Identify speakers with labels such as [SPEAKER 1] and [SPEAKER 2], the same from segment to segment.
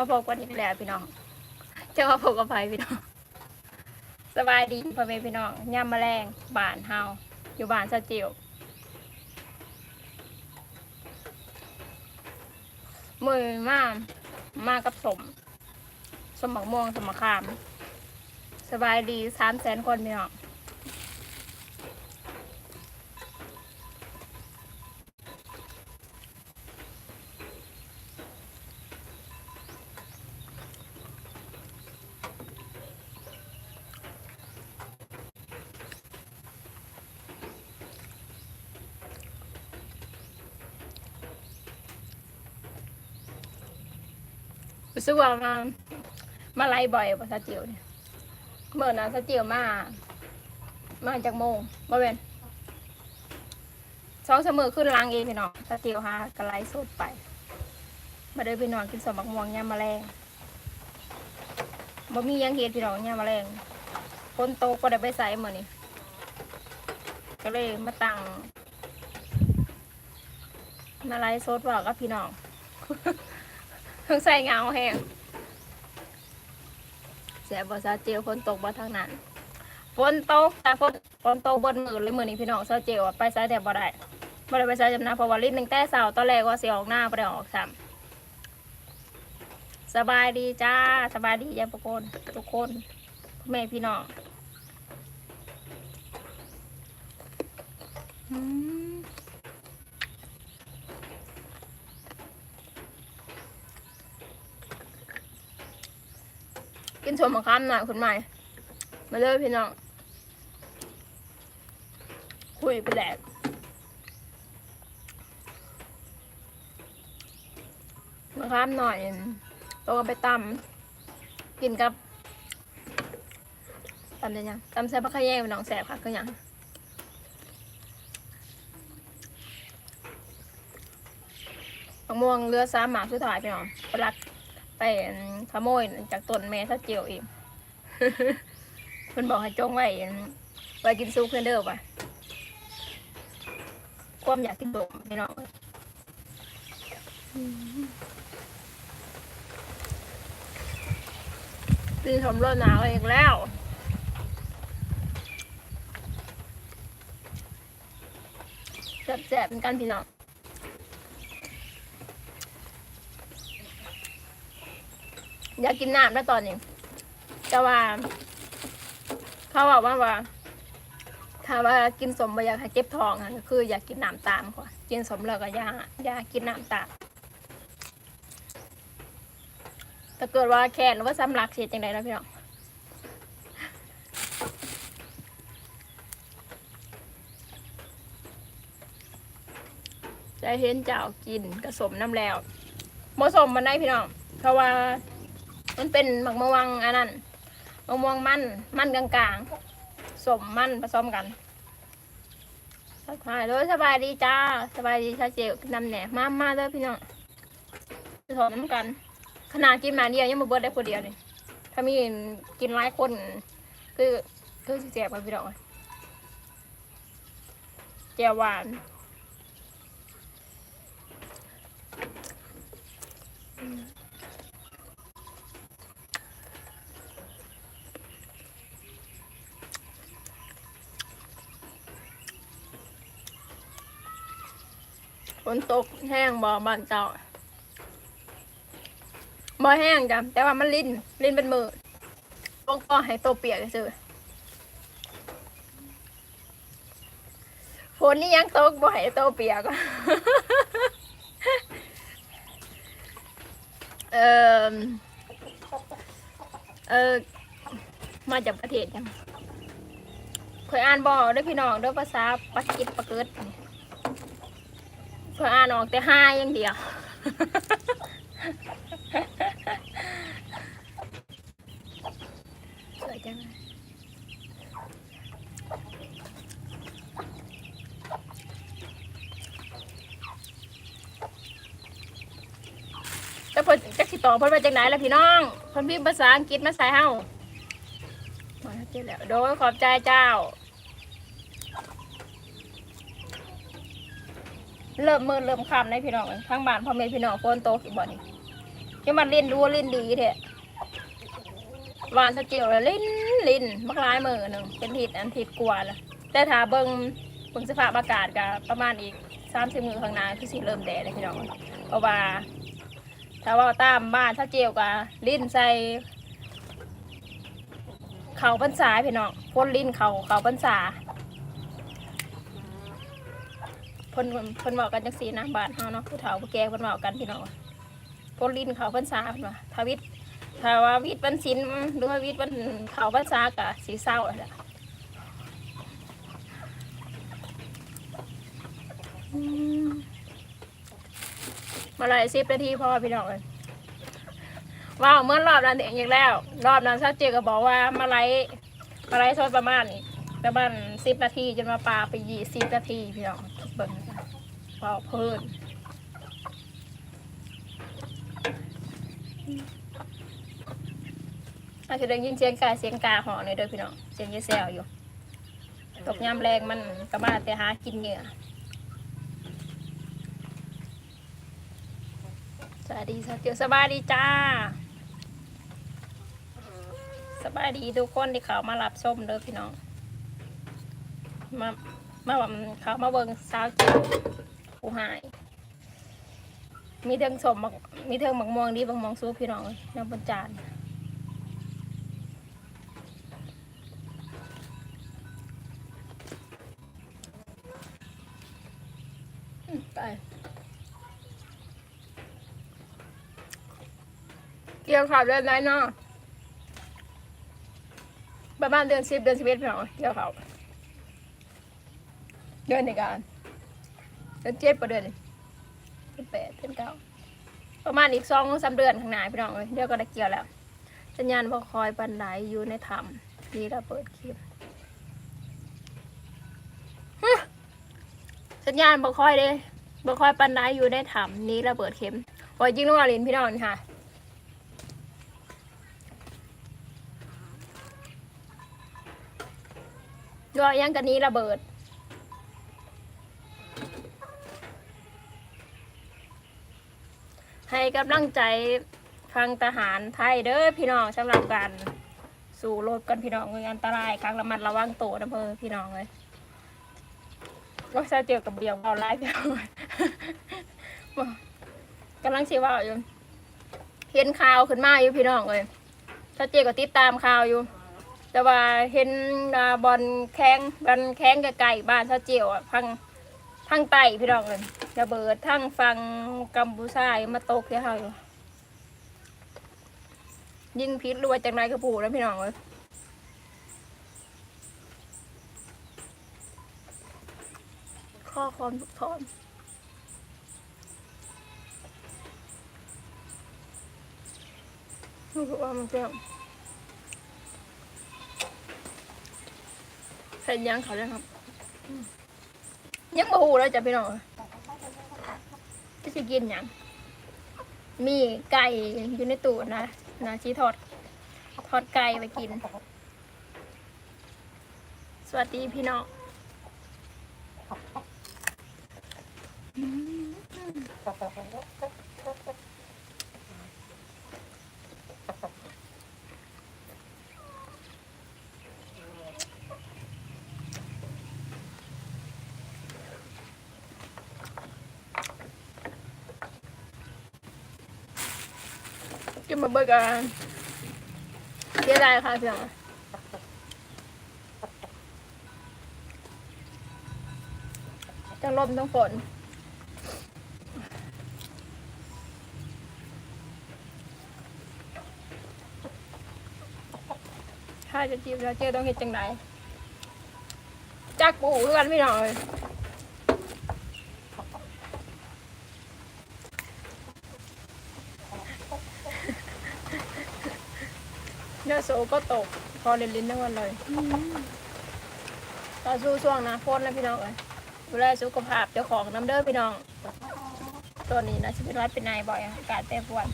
[SPEAKER 1] มาพบกันอีกแล้วพี่น้องเจ้ามาพบกับไผพี่น้องสบายดีพ่อแม่พี่น้องย่ำแมลงบ้านเฮาอยู่บ้านสะจิวมือมามากับสม สมบักม่วงสมบักขาม สบายดีสามแสนคนพี่น้อง รู้สึกว่ามามาไล่บ่อยภาษาจิ๋วเนี่ยเมื่อนะสาจิ๋วมา มาจากโมงบ่เป็นสองเสมอขึ้นลังเองพี่น้องสาจิ๋วฮะกระไลสดไป มาเดินพี่น้องกินสมบักม่วงยำแมลงบ่มียังเฮ็ดพี่น้องยำแมลงคนโตก็ได้ไปใส่เหมือนนี่ก็เลยมาตั้งมาไล่สดว่ากับพี่น้อง พิ่งใส่เงาแห้งเสียบอซาเจลฝนตกบ่ทางนั้นฝนตกแต่ฝนฝนตกบนมือเลยมือนี้พี่น้องซาเจลอะไปใส่แต่บ่ได้บ่ได้ไปใส่จำนาเพราะว่าลิ้นหนึ่งแต่เสาตอนแรกว่าสิออกหน้าบ่ได้ออกซ้ำสบายดีจ้าสบายดียามทุกคนทุกคนพ่อแม่พี่น้องอืม กินส่วนมะขามหน่อยคุณใหม่ มาเลยพี่น้อง คุยไปแหลกมะขามหน่อยโตวไปตำกินกับตำได้ยังตำแซ่บผักขะแยงพี่น้องแซ่บค่ะก็ยังมะม่วงเรือสามหมากสุดท้ายพี่น้องปลัก ไปขโมยจากต้นแม่ถ้าเจียวองเพิ่นบอกให้จงไว้ไว้กินซุปเพื่อนเด้อป่ะความอยากกินตมพี่น้องตีสมรสหนาวอีกแล้วแซ่บๆเป็นกันพี่น้อง อยากกินน้ำแล้วตอนนี้แต่ว่า เขาบอกว่าว่าถ้าว่ากินสมบ่อยากให้เจ็บท้องอะก็คือ อยากกินน้ำตามค่ะกินสมแล้วก็อยาอยากินน้ำตามถ้าเกิดว่าแขนหรือว่าสำลักเสียจังไดนะพี่น้องได้เห็นเจ้ากินกระสมน้ำแล้วมะสมมันได้พี่น้อง เพราะว่า มันเป็นหมักมะวังอันนั้นมะม่วงมันมันกลางๆสมมันผสมกันทักทายเลยสบายดีจ้าสบายดีชาเจลนำแหน่มามาเลยพี่น้องจะถอดน้ำกัน ขนาดกินมาเดียวยังมาเบิดได้คนเดียวเลยถ้ามีกินหลายคน คือคือสิแจกไปพี่น้องแจวหวานฝ นตกแห้งบ่บ้านเจ้าบ่แห้งจ้ะแต่ว่ามันลิ้นลิ้นเป็นมือต้องก็ให้ตัวเปียกเฉยฝนนี่ยังตกบ่ให้ตัวเปียกเออเออมาจากประเทศยังเคยอ่านบอด้วยพี่น้องด้วยภาษาปักกิดปะเกิดเพื่ออ่านออกแต่ห้าอย่างเดียว สวยจังเลยจะเพิ่นจะสิต่อเพิ่นมาจากไหนล่ะพี่น้องเพิ่นพิมพ์ภาษาอังกฤษมาใส่เฮามาเจอแล้วโดยขอบใจเจ้า เริ่มมืดเริ่มค่ำในพี่น้องข้างบ้านพ่อแม่พี่น้องฝนตกอีกบ่นี่ยังมันลิ้นรู้ลิ้นดีเถอะหวานสะเจียวเลยลิ้นลิ้นมักร้ายมือหนึ่งเป็นทิศอันทิศกลัวละแต่ถ้าเบิ่งเบิ่งสภาพอากาศก็ประมาณอีกสามสิบมือข้างหน้าคือสิเริ่มแดดเลยพี่น้องเพราะว่า ถ้าว่าตามบ้านถ้าเจียวกับลิ้นใส่เขาปันษาพี่น้องพ่นลิ้นเขาเขาปันษา พ่นพ่นบอกกันจังสีนะบ้านเฮาเนาะผู้เฒ่าผู้แก่พ่นบอกกันพี่น้องพ่นลิ้นเขาปันษาเพิ่นว่าทวิตถ้าว่าวิทย์วันศิลหรือว่าวิทย์วันเขาปันษากะสีเศร้าแล้วล่ะมาเลยสิบนาทีพอพี่น้องเลยว้าวเมื่อรอบนั้นเองอีกแล้ว รอบนั้นซาเจก็บอกว่ามาไลมาไลฟ์สดประมาณประมาณสิบนาทีจนมาปลาไปยี่สิบนาทีพี่น้องเบิ่ง นะคะว้าเพิ่นอาจจะได้ยินเสียงกาเสียงกาหอนเลยเด้อพี่น้องเสียงเยแซวอยู่ ตกยามแรงมันก็มาแต่หากินเหงื่อสวัสดีสวัสดีสบายดีจ้า สบายดีทุกคนที่เขามารับชมเด้อพี่น้อง มามาว่าเขามาเบิ่งสาวจิ๋วูหาย มีเทิงสมมักมีเทิงหมักม่วงดีบางมองสู้พี่น้องน้ำบนจานไปเกี่ยวข่าวเดือนไหนเนาะประมาณเดือนสิบเดือนสิบเอ็ดพี่น้องเกี่ยวเขาวเดือนในการ เดือนเจ็ดประเดือนเดือนแปดเดือนเก้าประมาณอีกสองสามเดือนข้างหน้าพี่น้องเลยเดี๋ยวก็ได้เกี่ยวแล้ว สัญญาณบอคอยปันไหลอยู่ในถ้ำนี่เราเปิดคลิปสัญญาณบอคอยเลยบอคอยปันไหลอยู่ในถ้ำนี้เราเปิดเข็มโอ้ยยิงลูกอาลินพี่น้องนี่ค่ะ ก็ยังกันนี้ระเบิด ให้กำลังใจฟังทหารไทยเด้อพี่น้องสำหรับการสู่รบกันพี่น้องเลยอันตรายครั้งระมัดระวังตัวนะเพื่อพี่น้องเลยก็จะเจอกับเบียงเอาไลฟ์พี่น้องกำลังชีว่าอยู่เห็นข่าวขึ้นมาอยู่พี่น้องเลยถ้าเจอก็ติดตามข่าวอยู่ แต่ว่าเห็นบอลแข้งบอลแข้งไก่บ้านท่าเจียวอะพัง พังไตพี่น้องเลยระเบิดทั้งฟังกัมพูชามาตกที่เฮาอยู่ยิงพิษรวยจากนายกระปูแล้วพี่น้องเลยข้อความทุกทอนรู้สึกว่ามันเจ็บเห็นยังเขาเลยครับ ยังบ่หูแล้วจ้ะพี่น้องจะสิกินหยังมีไก่อยู่ในตู้นะนะชีทอดทอดไก่ไปกิน สวัสดีพี่น้องอืม มาเบิกกันเสียดายค่ะพี่น้องจังลมทั้งฝนถ้าจะจีบเราเจอต้องเห็นจังไหนจักปูคือกันพี่หน้อยเนื้อ โซก็ตก พอเล่นลิ้นทั้งวันเลยต่อสู้ช่วงนะพ้นแล้วพี่น้องเลยดูแลสุขภาพเจ้าของน้ำเด้อพี่น้อง ตัวนี้นะชีวิตร้อยเป็นนายบ่อยอากาศแปรปรวน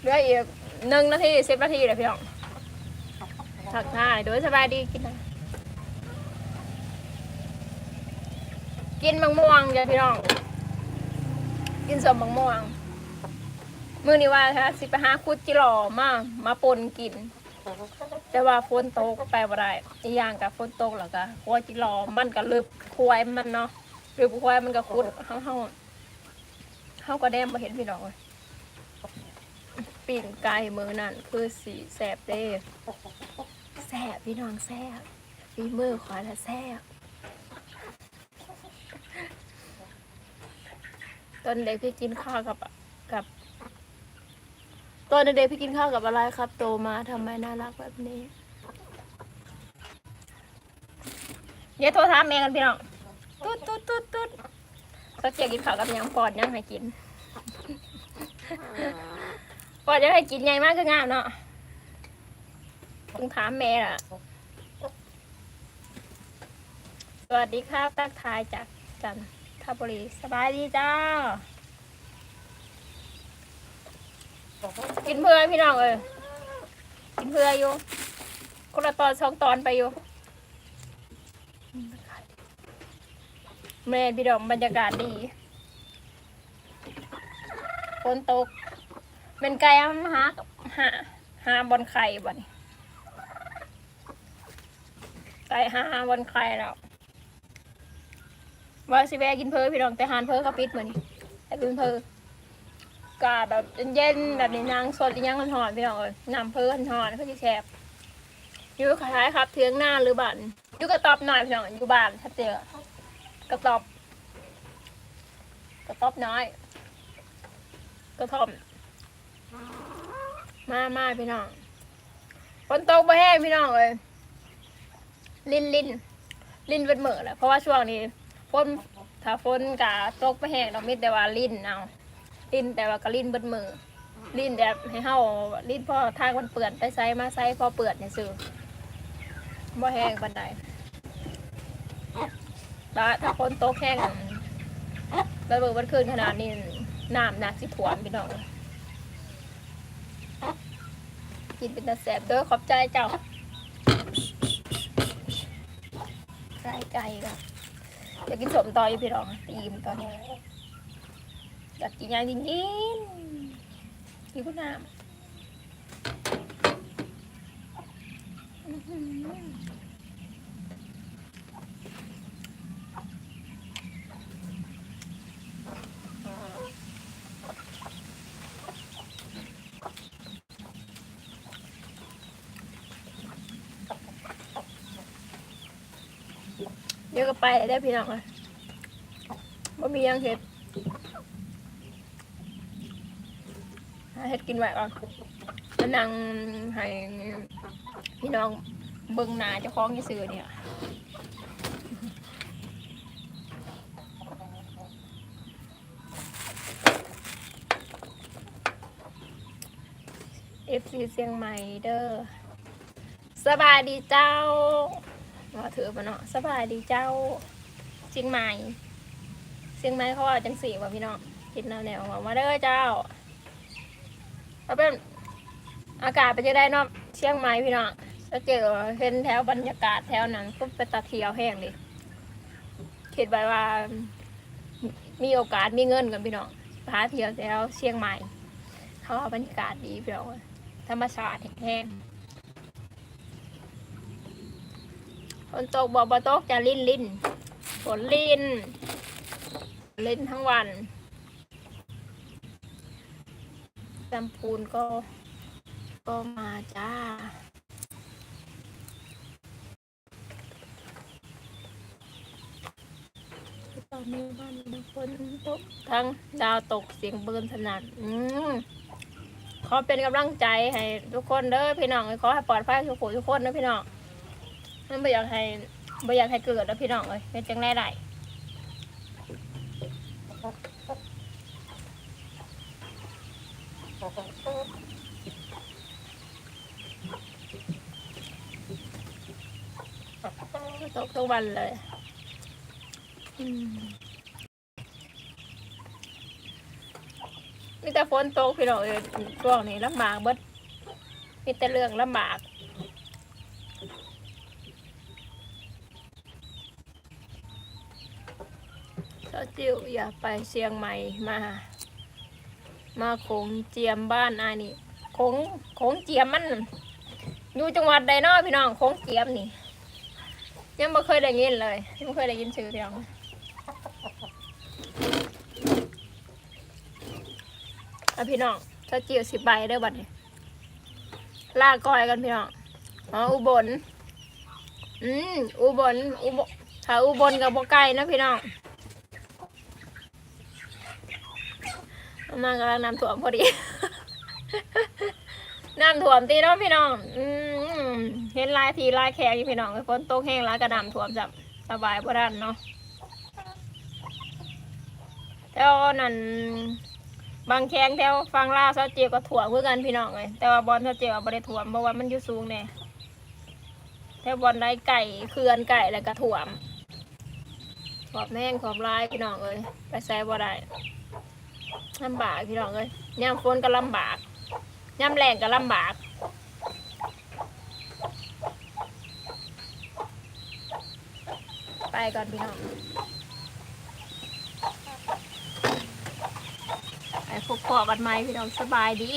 [SPEAKER 1] เหลืออีกหนึ่งนาทีสิบนาทีเลยพี่น้องถักทายโดยสบายดีกินนะ กินมะม่วงจ้ะพี่น้อง กินสมมะม่วงมื้อนี้ว่าค่ะสิไปหาคุดจิหล่อมามาปนกิน แต่ว่าฝนตกไปบ่ได้อีกอย่างกับฝนตกแล้วก็หัวจิหล่อมันก็ลึบควายมันเนาะลึบควายมันก็คุดเฮาเฮาเฮาก็แดมบ่เห็นพี่น้องเลยปิ่งไก่มือนั่นคือสีแสบเด้แสบพี่น้องแสบฝีมือขวาละแสบ ตอนเด็กพี่กินข้าวกับกับ ตอนเด็กพี่กินข้าวกับอะไรครับ โตมาทำไมน่ารักแบบนี้ เดี๋ยวโทรถามแม่กันพี่น้องตุ๊ดตุ๊ดตุ๊ดตุ๊ดเขาเจียกินข้าวกับยังปอดยังให้กินปอดยังให้กินใหญ่มากคืองามเนาะต้องถามแม่ล่ะ สวัสดีครับ ตักทายจากจัน ทบุรีสบายดีจ้า กินเพื่อพี่น้องเออกินเพื่ออยู่คนละตอนสองตอนไปอยู่เมนพี่น้องบรรยากาศดีฝนตก เป็นไก่หาหาหาบนไข่บ่นี่ไก่หาบนไข่แล้ว ว่าสิแวะกินเพอพี่น้องแต่หานเพอเขาปิดเหมือนแต่กินเพอกาแบบเย็นๆแบบนี้นางสดอีหยังหอนๆพี่น้องเอ้ยนำเพิ่นหอนเพื่อที่แชบอยู่คล้ายครับเทียงหน้าหรือบ้านอยู่กระตอบหน่อยพี่น้องอยู่บ้านชัดเจนกระตอบ กระตอบน้อย กระทอมมามาพี่น้องฝนตกมาแห้งพี่น้องเลย ลินลินลินเป็นเหมือแหละเพราะว่าช่วงนี้ นถ้าฝนกะตกมาแห้งเรามีแต่ว่าลินเอาลิ้นแต่ว่าก็ลิ้นเบิดมือลิ้นแบบให้เฮาลิ้นพ่อทางมันเปื่อนไปไซมาไซพอเปื่อนเนี่ยซื้อบ่แห้งปานใดแล้วถ้าคนตกแห้งแล้วเบิกวันคืนขนาดนี้น้ำน่าสิถ่วมพี่น้องกินเป็นตาแสบเด้อขอบใจเจ้าไก่ไก่ก็ อยากกินสมต่อยพี่น้องตีมตอนนี้อยากกินยางจริงๆกินกุ้งน้ำอื้อหือเดี๋ยวก็ไปได้พี่น้องเลยว่ามียังเห็ดหาเฮ็ดกินไว้ก่อนแล้วนั่งให้พี่น้องเบิ่งนาเจ้าของซื่อเนี่ยเอฟซีเชียงใหม่เด้อสบายดีเจ้า ว่าถือมาเนาะสบายดีเจ้าเชียงใหม่เชียงใหม่เขาว่าจังสีว่าพี่น้องคิดแนวแนวๆมาเด้อเจ้าเอาเป็นอากาศเป็นจะได้เนอกเชียงใหม่พี่น้องจะเจอเห็นแถวบรรยากาศแถวนั้นก็ไปตะเทียวแห้งดิคิดไว้ว่า มีโอกาสมีเงินกันพี่น้องพาเที่ยวแถวเชียงใหม่ เขาว่าบรรยากาศดีพี่น้องธรรมชาติแห้ง นตกบ่บ่ตกจะลินลินฝนลินลินทั้งวันลำพูนก็ ก็มาจ้าตอนนี้บ้านมีฝนตกทั้งดาวตกเสียงเบิร์นสนั่นอืมขอเป็นกำลังใจให้ทุกคนเด้อพี่น้องขอให้ปลอดภัยทุกคนทุกคนนะพี่น้อง มันไม่อยากให้ไม่อยากให้เกิดนะพี่น้องเลยเป็นจังไรได้ตกทุกวันเลยมีแต่ฝนตกพี่น้องเอยช่วงนี้ลำบากเบิดมีแต่เรื่องลำบาก จิ๋วอย่าไปเชียงใหม่มา มาโขงเจียมบ้านอายนี่โขงโขงเจียมมัน อยู่จังหวัดใดนาะพี่น้องโขงเจียมนี่ ยังไม่เคยได้ยินเลยยังไม่เคยได้ยินชื่อเดียวอะพี่น้องถ้าจิ๋วสิบใบเด้อบัดนี้ลากก้อยกันพี่น้องอ๋ออุบล อืมอุบลอุบลถ้าอุบลกับบ่ไก่นะพี่น้องเอา มากำลังน้ำท่วมพอดี น้ำท่วมตีเนาะพี่น้องอืมเห็นลายทีลายแขกอยู่พี่น้องฝนตกแห้งหลายกระน้ำท่วมจับสบายบ่ทันเนาะแถวนั้นบางแข้งแถวฟังล่าซาเจียวก็ถ่วมเพื่อกันพี่น้องเลยแต่ว่าบอลซาเจียวบ่ได้ถ่วมเพราะว่ามันอยู่สูงแน่แถวบอลได้ไก่เคื่อนไก่แล้วก็ถ่วมขอบแม่งขอบลายพี่น้องเอ้ยไปใส่บ่ได้ ลำบากพี่น้องเอ้ยย่ำฝนก็ลำบากย่ำแรงก็ลำบากไปก่อนพี่น้องไปพบพ่อกันไหมพี่น้องสบายดี